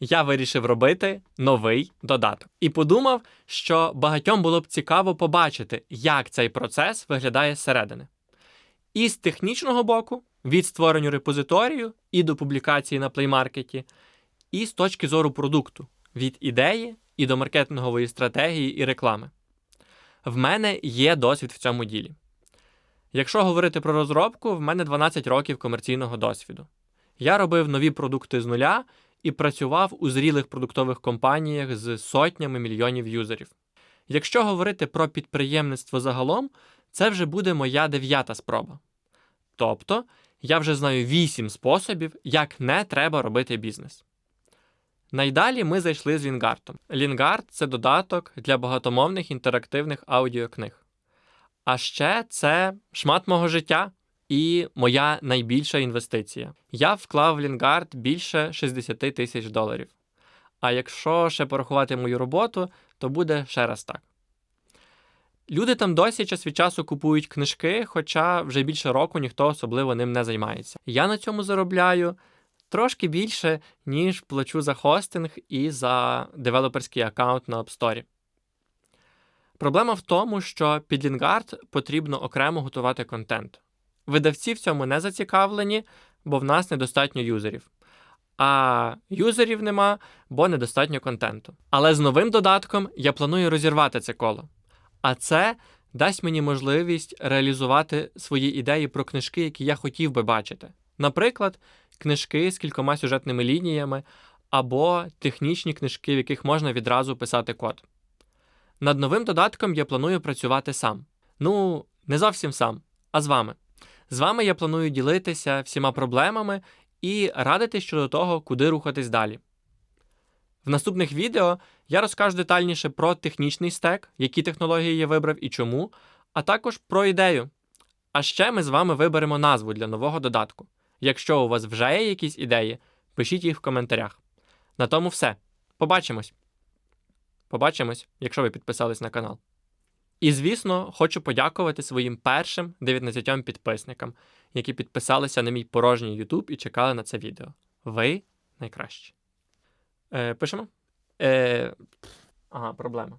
я вирішив робити новий додаток і подумав, що багатьом було б цікаво побачити, як цей процес виглядає зсередини. І з технічного боку, від створення репозиторію і до публікації на плеймаркеті, і з точки зору продукту, від ідеї і до маркетингової стратегії і реклами. В мене є досвід в цьому ділі. Якщо говорити про розробку, в мене 12 років комерційного досвіду. Я робив нові продукти з нуля і працював у зрілих продуктових компаніях з сотнями мільйонів юзерів. Якщо говорити про підприємництво загалом, це вже буде моя дев'ята спроба. Тобто, я вже знаю 8 способів, як не треба робити бізнес. Найдалі ми зайшли з Лінгартом. Лінгард це додаток для багатомовних інтерактивних аудіокниг. А ще це шмат мого життя і моя найбільша інвестиція. Я вклав в Лінгард більше 60 тисяч доларів. А якщо ще порахувати мою роботу, то буде ще раз так. Люди там досі час від часу купують книжки, хоча вже більше року ніхто особливо ним не займається. Я на цьому заробляю трошки більше, ніж плачу за хостинг і за девелоперський аккаунт на App Store. Проблема в тому, що під Lingard потрібно окремо готувати контент. Видавці в цьому не зацікавлені, бо в нас недостатньо юзерів. А юзерів нема, бо недостатньо контенту. Але з новим додатком я планую розірвати це коло. А це дасть мені можливість реалізувати свої ідеї про книжки, які я хотів би бачити. Наприклад, книжки з кількома сюжетними лініями або технічні книжки, в яких можна відразу писати код. Над новим додатком я планую працювати сам. Ну, не зовсім сам, а з вами. З вами я планую ділитися всіма проблемами і радити щодо того, куди рухатись далі. В наступних відео я розкажу детальніше про технічний стек, які технології я вибрав і чому, а також про ідею. А ще ми з вами виберемо назву для нового додатку. Якщо у вас вже є якісь ідеї, пишіть їх в коментарях. На тому все. Побачимось! Побачимось, якщо ви підписались на канал. І, звісно, хочу подякувати своїм першим 19 підписникам, які підписалися на мій порожній YouTube і чекали на це відео. Ви найкращі. Е, пишемо? Е, ага, проблема.